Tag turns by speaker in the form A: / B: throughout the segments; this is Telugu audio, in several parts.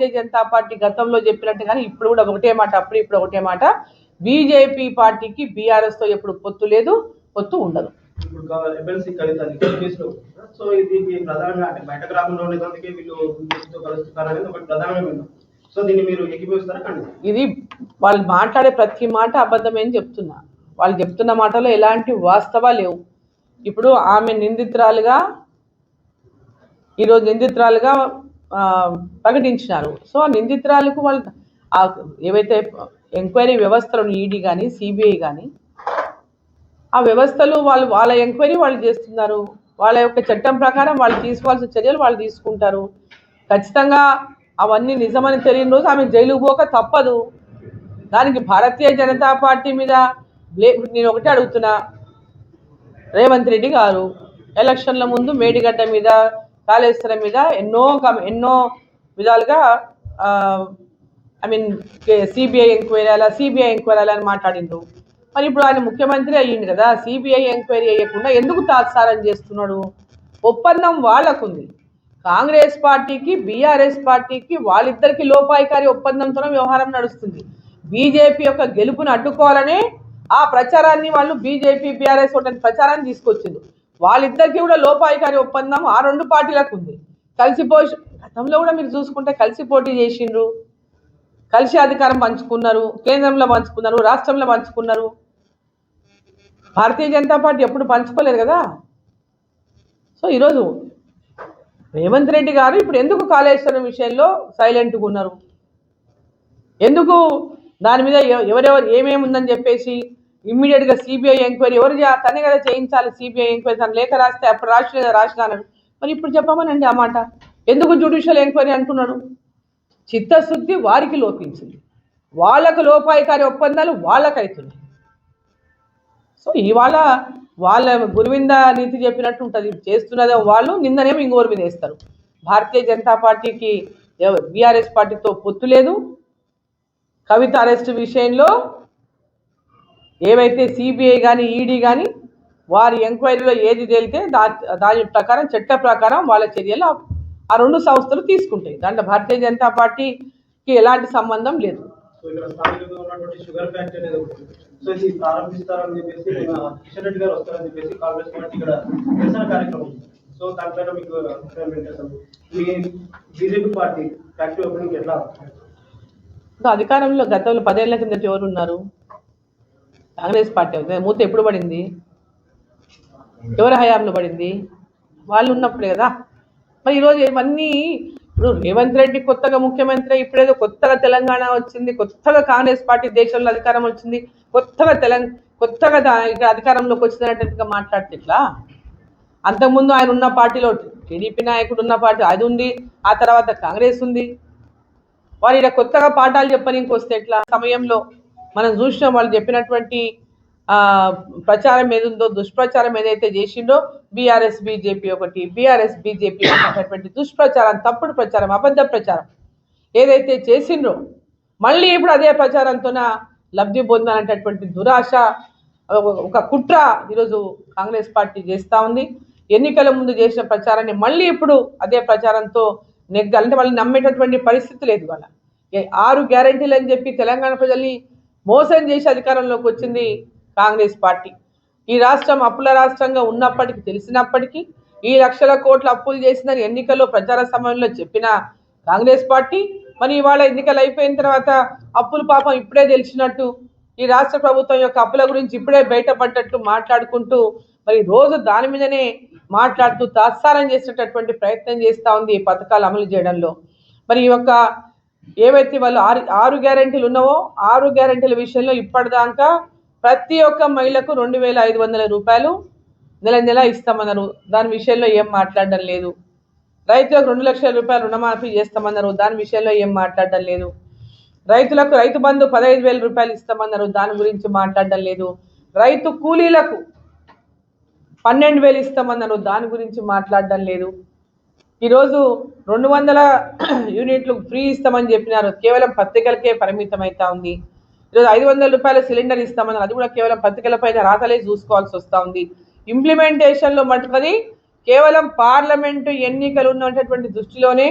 A: భారతీయ జనతా పార్టీ గతంలో చెప్పినట్టుగానే ఇప్పుడు కూడా ఒకటే మాట అప్పుడు ఇప్పుడు ఒకటే మాట. బీజేపీ పార్టీకి బీఆర్ఎస్తో ఎప్పుడు పొత్తు లేదు పొత్తు ఉండదు.
B: సో ఇది ఇది ప్రధానంగా అంటే బయటకు రాకుండా ఉండేందుకే వీళ్ళు బీజేపీతో కలుస్తున్నారు అనేది ఒకటి ప్రధానమైన విన్నాం సో దీన్ని మీరు ఎక్కిపోస్తారా కానీ
A: ఇది వాళ్ళు మాట్లాడే ప్రతి మాట అబద్ధమేం చెప్తున్నా. వాళ్ళు చెప్తున్న మాటలో ఎలాంటి వాస్తవాలు లేవు. ఇప్పుడు ఆమె నిందితురాలుగా ఈరోజు నిందితురాలుగా ప్రకటించినారు. సో ఆ నిందితురాలకు వాళ్ళు ఆ ఏవైతే ఎంక్వైరీ వ్యవస్థలు ఈడీ కానీ సిబిఐ కానీ ఆ వ్యవస్థలు వాళ్ళు వాళ్ళ ఎంక్వైరీ వాళ్ళు చేస్తున్నారు. వాళ్ళ యొక్క చట్టం ప్రకారం వాళ్ళు తీసుకోవాల్సిన చర్యలు వాళ్ళు తీసుకుంటారు. ఖచ్చితంగా అవన్నీ నిజమని తెలియని రోజు ఆమె జైలుకు పోక తప్పదు. దానికి భారతీయ జనతా పార్టీ మీద బ్లే నేను ఒకటే అడుగుతున్నా. రేవంత్ రెడ్డి గారు ఎలక్షన్ల ముందు మేడిగడ్డ మీద కాళేశ్వరం మీద ఎన్నో ఎన్నో విధాలుగా ఐ మీన్ సిబిఐ ఎంక్వైరీ అలా సిబిఐ ఎంక్వైరీ అని మాట్లాడిండ్రు. మరి ఇప్పుడు ఆయన ముఖ్యమంత్రి అయ్యింది కదా సిబిఐ ఎంక్వైరీ అయ్యకుండా ఎందుకు తాత్సారం చేస్తున్నాడు? ఒప్పందం వాళ్ళకుంది. కాంగ్రెస్ పార్టీకి బీఆర్ఎస్ పార్టీకి వాళ్ళిద్దరికి లోపాయికారి ఒప్పందంతో వ్యవహారం నడుస్తుంది. బీజేపీ యొక్క గెలుపును అడ్డుకోవాలనే ఆ ప్రచారాన్ని వాళ్ళు బీజేపీ బీఆర్ఎస్ ఒకటి ప్రచారాన్ని తీసుకొచ్చింది వాళ్ళిద్దరికి కూడా లోపాయికారి ఒప్పందం ఆ రెండు పార్టీలకు ఉంది. కలిసి పోష గతంలో కూడా మీరు చూసుకుంటే కలిసి పోటీ చేసిండ్రు. కలిసి అధికారం పంచుకున్నారు కేంద్రంలో పంచుకున్నారు రాష్ట్రంలో పంచుకున్నారు. భారతీయ జనతా పార్టీ ఎప్పుడు పంచుకోలేదు కదా? సో ఈరోజు రేవంత్ రెడ్డి గారు ఇప్పుడు ఎందుకు కాళేశ్వరం విషయంలో సైలెంట్గా ఉన్నారు? ఎందుకు దాని మీద ఎవరెవరు ఏమేమి ఉందని చెప్పేసి ఇమ్మీడియట్గా సిబిఐ ఎంక్వైరీ ఎవరు తనే కదా చేయించాలి సిబిఐ ఎంక్వైరీ తను లేఖ రాస్తే అప్పుడు రాసిన రాసినాను మరి ఇప్పుడు చెప్పమనండి ఆ మాట. ఎందుకు జ్యుడిషియల్ ఎంక్వైరీ అంటున్నాడు? చిత్తశుద్ధి వారికి లోపించింది. వాళ్ళకు లోపాయికారి ఒప్పందాలు వాళ్ళకైతున్నాయి. సో ఇవాళ వాళ్ళ గురువింద నీతి చెప్పినట్టు ఉంటుంది. చేస్తున్నదే వాళ్ళు నిందనేమో ఇంకోరి మీద వేస్తారు. భారతీయ జనతా పార్టీకి బీఆర్ఎస్ పార్టీతో పొత్తు లేదు. కవిత అరెస్ట్ విషయంలో ఏవైతే సిబిఐ కానీ ఈడీ కానీ వారి ఎంక్వైరీలో ఏది తేలితే దా దాని ప్రకారం చట్ట ప్రకారం వాళ్ళ చర్యలు ఆ- రెండు సంస్థలు తీసుకుంటాయి. దాంట్లో భారతీయ జనతా పార్టీకి ఎలాంటి సంబంధం లేదు.
B: సో దానిపైన మీకు మీ బీజేపీ పార్టీ ఫ్యాక్టరీ ఓపెనింగ్ ఎట్లా
A: అధికారంలో గతంలో పదేళ్ళ కిందట ఎవరు ఉన్నారు కాంగ్రెస్ పార్టీ ఉంది. మూత ఎప్పుడు పడింది ఎవరి హయాంలో పడింది వాళ్ళు ఉన్నప్పుడే కదా మరి ఈరోజు ఇవన్నీ ఇప్పుడు రేవంత్ రెడ్డి కొత్తగా ముఖ్యమంత్రి ఇప్పుడేదో కొత్తగా తెలంగాణ వచ్చింది కొత్తగా కాంగ్రెస్ పార్టీ దేశంలో అధికారం వచ్చింది కొత్తగా తెలంగాణ కొత్తగా ఇక్కడ అధికారంలోకి వచ్చినట్టుగా మాట్లాడితే ఇట్లా అంతకుముందు ఆయన ఉన్న పార్టీలో టీడీపీ నాయకుడు ఉన్న పార్టీ అది ఉంది ఆ తర్వాత కాంగ్రెస్ ఉంది వారు ఇక్కడ కొత్తగా పాఠాలు చెప్పనీకి వస్తే ఎట్లా సమయంలో మనం చూసినాం వాళ్ళు చెప్పినటువంటి ప్రచారం ఏదుందో దుష్ప్రచారం ఏదైతే చేసిండో బీఆర్ఎస్ బీజేపీ ఒకటి బీఆర్ఎస్ బీజేపీ అనేటటువంటి దుష్ప్రచారం తప్పుడు ప్రచారం అబద్ధ ప్రచారం ఏదైతే చేసిండ్రో మళ్ళీ ఇప్పుడు అదే ప్రచారంతోన లబ్ధి పొందాలనేటటువంటి దురాశ ఒక- కుట్ర ఈరోజు కాంగ్రెస్ పార్టీ చేస్తూ ఉంది. ఎన్నికల ముందు చేసిన ప్రచారాన్ని మళ్ళీ ఇప్పుడు అదే ప్రచారంతో నెగ్గాలంటే వాళ్ళు నమ్మేటటువంటి పరిస్థితి లేదు వాళ్ళ. ఆరు గ్యారంటీలు అని చెప్పి తెలంగాణ ప్రజల్ని మోసం చేసి అధికారంలోకి వచ్చింది కాంగ్రెస్ పార్టీ. ఈ రాష్ట్రం అప్పుల రాష్ట్రంగా ఉన్నప్పటికీ తెలిసినప్పటికీ ఈ లక్షల కోట్ల అప్పులు చేసిందని ఎన్నికల్లో ప్రచార సమయంలో చెప్పిన కాంగ్రెస్ పార్టీ మరి ఇవాళ ఎన్నికలు అయిపోయిన తర్వాత అప్పులు పాపం ఇప్పుడే తెలిసినట్టు ఈ రాష్ట్ర ప్రభుత్వం యొక్క అప్పుల గురించి ఇప్పుడే బయటపడ్డట్టు మాట్లాడుకుంటూ మరి రోజు దాని మీదనే మాట్లాడుతూ తాత్సారం చేసేటటువంటి ప్రయత్నం చేస్తూ ఉంది ఈ పథకాలు అమలు చేయడంలో. మరి ఈ యొక్క ఏవైతే వాళ్ళు ఆరు ఆరు గ్యారెంటీలు ఉన్నావో ఆరు గ్యారెంటీల విషయంలో ఇప్పటిదాకా ప్రతి ఒక్క మహిళకు రెండు వేల ఐదు వందల రూపాయలు నెల నెల ఇస్తామన్నారు. దాని విషయంలో ఏం మాట్లాడడం లేదు. రైతులకు రెండు లక్షల రూపాయలు రుణమాఫీ చేస్తామన్నారు. దాని విషయంలో ఏం మాట్లాడడం లేదు. రైతులకు రైతు బంధు పదహైదు వేల రూపాయలు ఇస్తామన్నారు. దాని గురించి మాట్లాడడం లేదు. రైతు కూలీలకు పన్నెండు వేలు ఇస్తామన్నారు. దాని గురించి మాట్లాడడం లేదు. ఈరోజు రెండు వందల యూనిట్లు ఫ్రీ ఇస్తామని చెప్పినారు. కేవలం పత్రికలకే పరిమితం అవుతా ఉంది. ఈరోజు ఐదు వందల రూపాయల సిలిండర్ ఇస్తామని అది కూడా కేవలం పత్రికలపైన రాతలే చూసుకోవాల్సి వస్తూ ఉంది. ఇంప్లిమెంటేషన్లో మటుకది కేవలం పార్లమెంటు ఎన్నికలు ఉన్నటువంటి దృష్టిలోనే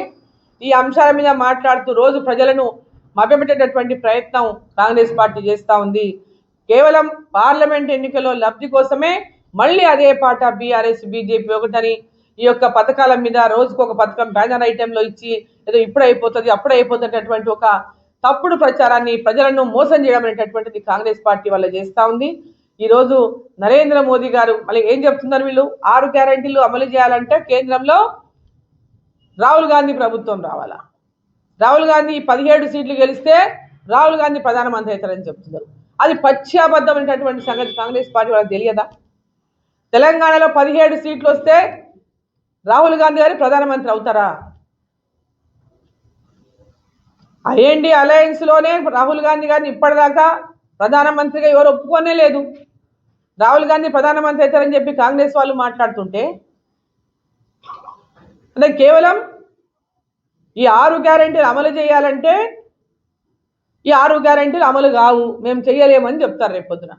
A: ఈ అంశాల మీద మాట్లాడుతూ రోజు ప్రజలను మభ్యపెట్టేటటువంటి ప్రయత్నం కాంగ్రెస్ పార్టీ చేస్తూ ఉంది. కేవలం పార్లమెంట్ ఎన్నికల్లో లబ్ధి కోసమే మళ్ళీ అదే పాట బీఆర్ఎస్ బీజేపీ ఒకటని ఈ యొక్క పథకాల మీద రోజుకు ఒక పథకం బ్యానర్ ఐటెంలో ఇచ్చి ఏదో ఇప్పుడు అయిపోతుంది అప్పుడు అయిపోతున్నటువంటి ఒక తప్పుడు ప్రచారాన్ని ప్రజలను మోసం చేయడం అనేటటువంటిది కాంగ్రెస్ పార్టీ వల్ల చేస్తూ ఉంది. ఈరోజు నరేంద్ర మోదీ గారు మళ్ళీ ఏం చెప్తున్నారు వీళ్ళు? ఆరు గ్యారంటీలు అమలు చేయాలంటే కేంద్రంలో రాహుల్ గాంధీ ప్రభుత్వం రావాలా? రాహుల్ గాంధీ పదిహేడు సీట్లు గెలిస్తే రాహుల్ గాంధీ ప్రధానమంత్రి అవుతారని చెప్తున్నారు. అది పచ్చిబద్ధమైనటువంటి సంగతి కాంగ్రెస్ పార్టీ వాళ్ళకి తెలియదా? తెలంగాణలో పదిహేడు సీట్లు వస్తే రాహుల్ గాంధీ గారు ప్రధానమంత్రి అవుతారా? ఐఎన్డి అలయన్స్లోనే రాహుల్ గాంధీ గారిని ఇప్పటిదాకా ప్రధానమంత్రిగా ఎవరు ఒప్పుకోనే లేదు. రాహుల్ గాంధీ ప్రధానమంత్రి అవుతారని చెప్పి కాంగ్రెస్ వాళ్ళు మాట్లాడుతుంటే అంటే కేవలం ఈ ఆరు గ్యారెంటీలు అమలు చేయాలంటే ఈ ఆరు గ్యారెంటీలు అమలు కావు మేము చేయలేమని చెప్తారు రేపొద్దున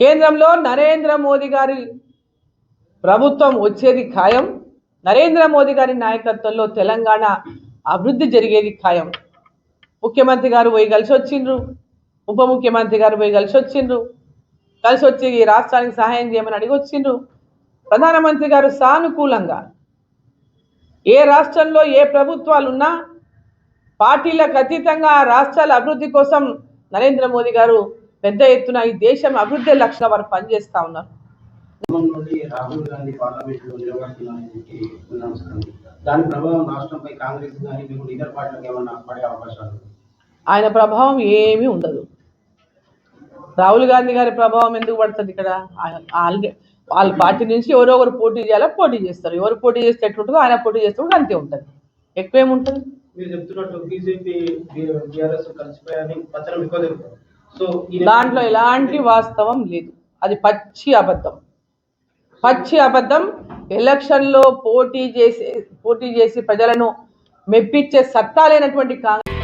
A: కేంద్రంలో నరేంద్ర మోదీ గారి ప్రభుత్వం వచ్చేది ఖాయం. నరేంద్ర మోదీ గారి నాయకత్వంలో తెలంగాణ అభివృద్ధి జరిగేది ఖాయం. ముఖ్యమంత్రి గారు పోయి కలిసి వచ్చిండ్రు. ఉప ముఖ్యమంత్రి గారు పోయి కలిసి వచ్చిండ్రు. కలిసి వచ్చి ఈ రాష్ట్రానికి సహాయం చేయమని అడిగి వచ్చిండ్రు. ప్రధానమంత్రి గారు సానుకూలంగా ఏ రాష్ట్రంలో ఏ ప్రభుత్వాలు ఉన్నా పార్టీలకు అతీతంగా రాష్ట్రాల అభివృద్ధి కోసం నరేంద్ర మోదీ గారు పెద్ద ఎత్తున ఈ దేశం అభివృద్ధి లక్ష్యాల వారు పనిచేస్తా ఉన్నారు.
C: నుండి రాహుల్ గాంధీ పార్లమెంట్లో నిలబడుతున్నారని చెప్పి విన్నాం సార్. దాని ప్రభావం రాష్ట్రంపై కాంగ్రెస్ కానీ మీకు ఇతర పార్టీలకు ఏమన్నా పడే అవకాశాలు? ఉన్నాయా?
A: ఆయన ప్రభావం ఏమీ ఉండదు. రాహుల్ గాంధీ గారి ప్రభావం ఎందుకు పడుతుంది ఇక్కడ? వాళ్ళ పార్టీ నుంచి ఎవరో ఒకరు పోటీ చేయాలో? పోటీ చేస్తారు. ఎవరు పోటీ చేస్తే ఎట్లుంటుందో ఆయన పోటీ చేస్తే అంతే ఉంటుంది. ఎక్కువేముంటుంది
B: మీరు చెప్తున్నట్టు బీజేపీ బీఆర్ఎస్ కలిసిపోయాయని ప్రచారం ఎక్కువ సో
A: దాంట్లో ఎలాంటి వాస్తవం లేదు. అది పచ్చి అబద్ధం. పచ్చి అబద్ధం. ఎలక్షన్లో పోటీ చేసి పోటీ చేసి ప్రజలను మెప్పించే సత్తా లేనటువంటి కాంగ్రెస్